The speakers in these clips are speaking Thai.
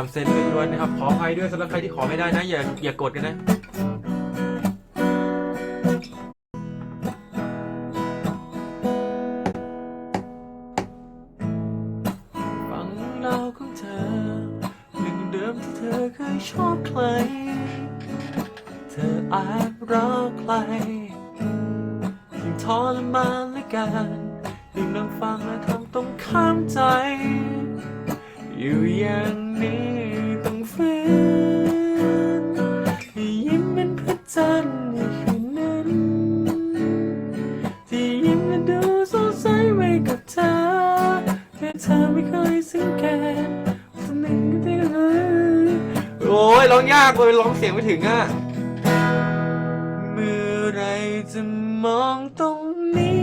ทำเซนล้วนๆนะครับ ขออภัยด้วยสำหรับใครที่ขอไม่ได้นะ อย่าอย่ากดกันนะฟังเล่าของเธอเรื่องเดิมที่เธอเคยชอบใคร เธอแอบรักใครยิ่งทรมานเหลือเกันยิ่งนั่งฟังและทำต้องข้ามใจ อยู่อย่างนี้ต้องฝืนยิ้มเป็นพระจันทร์ในคืนนั้น ที่ยิ้มและดูสดใสไว้กับเธอแต่เธอไม่เคยสังเกตสักหนึ่งก็ได้เลยโอ้ยร้องยากเลยร้องเสียงไม่ถึงอะ เมื่อไรจะมองตรงนี้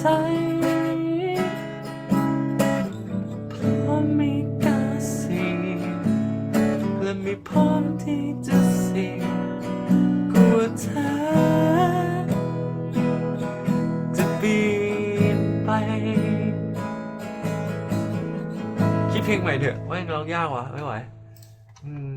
ใจเพราะไม่กาเสี่ยงและม่พร้อมที่จะเสี่ยงกลัวเธอจะเปลี่ยนไป คิดเพลงใหม่เถอะว่ายังร้องยากวะไม่ไหว อืม